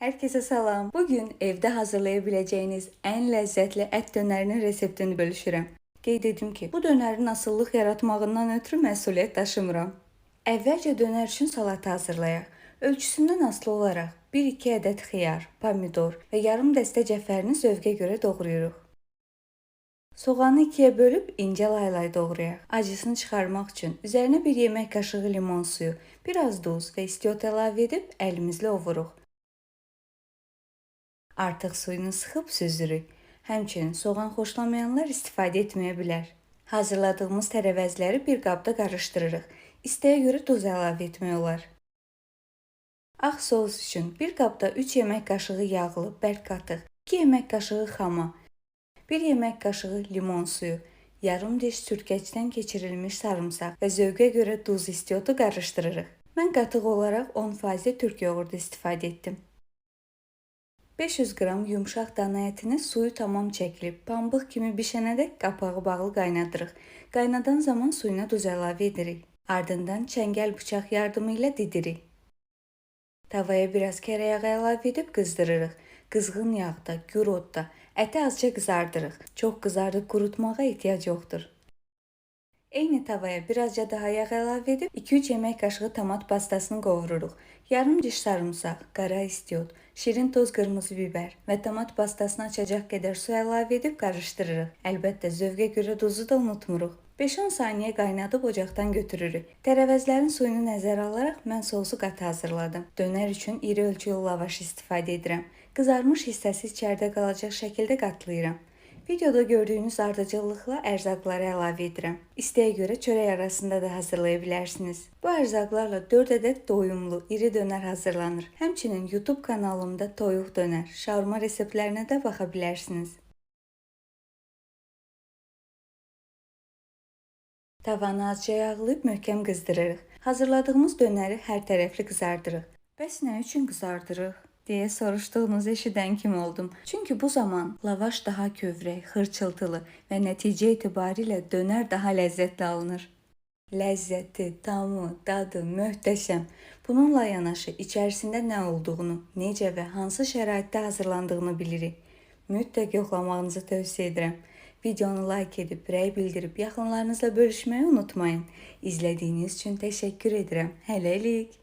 Herkese salam. Bugün evde hazırlayabileceğiniz en lezzetli et dönerinin reseptini bölüşürəm. Qeyd edim ki, bu dönərin asıllıq yaratmağından ötürü məsuliyyət daşımıram. Əvvəlcə dönər üçün salata hazırlayaq. Ölçüsündən asılı olaraq 1-2 ədəd xiyar, pomidor və yarım dəstə cəfərini zövqə görə doğrayırıq. Soğanı ikiyə bölüb incə laylay doğrayaq. Acısını çıxarmaq üçün üzərinə 1 yemək qaşığı limon suyu, biraz duz və istiot əlavə edib əlimizlə ovuruq. Artıq suyunu sıxıb süzürük. Həmçinin soğan xoşlamayanlar istifadə etməyə bilər. Hazırladığımız tərəvəzləri bir qabda qarışdırırıq. İstəyə görə duz əlavə etmək olar. Ağ sos üçün bir qabda 3 yemək qaşığı yağlı bərk qatıq, 2 yemək qaşığı xama, 1 yemək qaşığı limon suyu, yarım diş sürtkəcdən keçirilmiş sarımsaq və zövqə görə duz istiotu qarışdırırıq. Mən qatıq olaraq 10% türk yoğurdu istifadə etdim. 500 qram yumşaq dana ətini suyu tamam çəkilib, pambıq kimi bişənədək qapağı bağlı qaynadırıq. Qaynadan zaman suyuna duz əlavə edirik. Ardından çəngəl bıçaq yardımı ilə didirik. Tavaya biraz kərə yağı əlavə edib qızdırırıq. Qızğın yağda, gür odda əti azca qızardırıq. Çox qızardıb qurutmağa ehtiyac yoxdur. Eyni tavaya birazca daha yağ əlavə edib 2-3 yemək qaşığı tomat pastasını qovururuq. Yarım diş sarımsaq, qara istiot, şirin toz qırmızı biber və tomat pastasını açacaq qədər su əlavə edib qarışdırırıq. Əlbəttə zövqə görə duzu da unutmuruq. 5-10 saniyə qaynadıb ocaqdan götürürük. Tərəvəzlərin suyunu nəzərə alaraq mən sousu qatı hazırladım. Dönər üçün iri ölçülü lavaş istifadə edirəm. Qızarmış hissəsi içəridə qalacaq şəkildə qatlayıram. Videoda gördüyünüz ardıcıllıqla ərzaqları əlavə edirəm. İstəyə görə çörək arasında da hazırlaya bilərsiniz. Bu ərzaqlarla 4 ədəd doyumlu iri dönər hazırlanır. Həmçinin YouTube kanalımda toyuq dönər, şaurma reseptlərinə də baxa bilərsiniz. Tavanı azca yağlayıb möhkəm qızdırırıq. Hazırladığımız dönəri hər tərəfli qızardırıq. Bəs nə üçün qızardırıq? Deyə soruşduğunuz eşidən kim oldum. Çünki bu zaman lavaş daha kövrək, xırçıltılı və nəticə etibarilə dönər daha ləzzətli alınır. Ləzzəti, tamı, dadı möhtəşəm. Bununla yanaşı içərisində nə olduğunu, necə və hansı şəraitdə hazırlandığını bilirik. Mütləq yoxlamağınızı tövsiyə edirəm. Videonu like edib, rəy bildirib yaxınlarınızla bölüşməyi unutmayın. İzlədiyiniz üçün təşəkkür edirəm. Hələlik.